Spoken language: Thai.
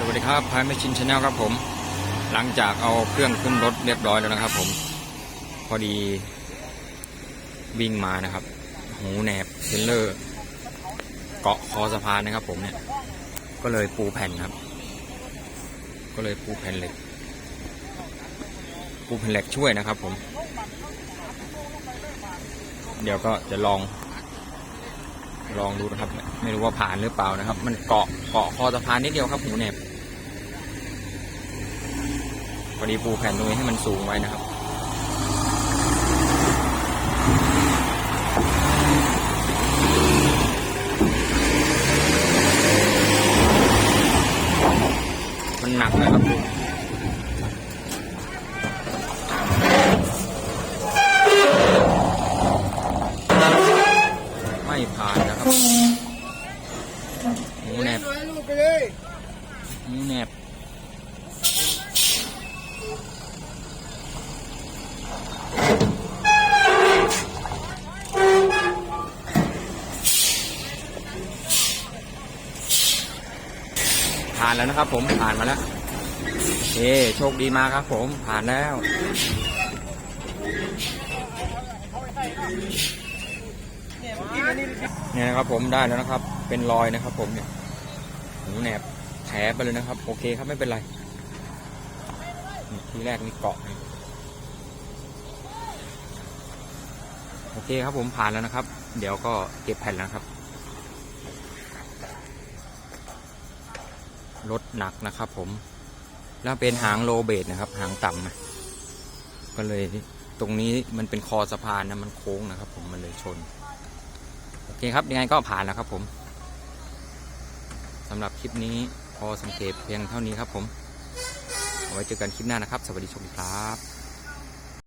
สวัสดีครับพายแมชชินชาแนลครับผม หลังจากเอาเครื่องขึ้นรถเรียบร้อยแล้วนะครับ ผม พอดีวิ่งมานะครับ หูแหนบเทรลเลอร์ เกาะคอสะพานนะครับ ผมเนี่ย ก็เลยปูแผ่นครับ ก็เลยปูแผ่นเหล็ก ปูแผ่นเหล็กช่วยนะครับ ผม เดี๋ยวก็จะลองลองดูนะครับ ไม่รู้ว่าผ่านหรือเปล่านะครับ มันเกาะเกาะคอสะพานนิดเดียวครับหูแหนบ พอดีปูแผ่นตรงนี้ให้มันสูงไว้นะครับ มันหนักนะครับไม่ผ่านนะครับหูแหนบให้ลูกไปเลยหูแหนบ ผ่านแล้วนะครับ ผมผ่านมาแล้วโอเคโชคดีมากครับ ผมผ่านแล้ว เนี่ยนะครับผมได้แล้วนะครับ เป็นรอยนะครับ ผมเนี่ยหูแหนบแผลไปเลยนะครับ โอเคครับไม่เป็นไรนี่ทีแรกนี่เกาะโอเคครับผมผ่านแล้วนะครับ เดี๋ยวก็เก็บแผ่นแล้วครับ รถหนักนะครับผม แล้วเป็นหางโลเบดนะครับ หางต่ำนะก็เลยตรงนี้มันเป็นคอสะพานนะมันโค้งนะครับผมมันเลยชน โอเคครับยังไงก็ผ่านแล้วครับผมสำหรับคลิปนี้พอสังเกตเพียงเท่านี้ครับผม เอาไว้เจอกันคลิปหน้านะครับ สวัสดีชมครับ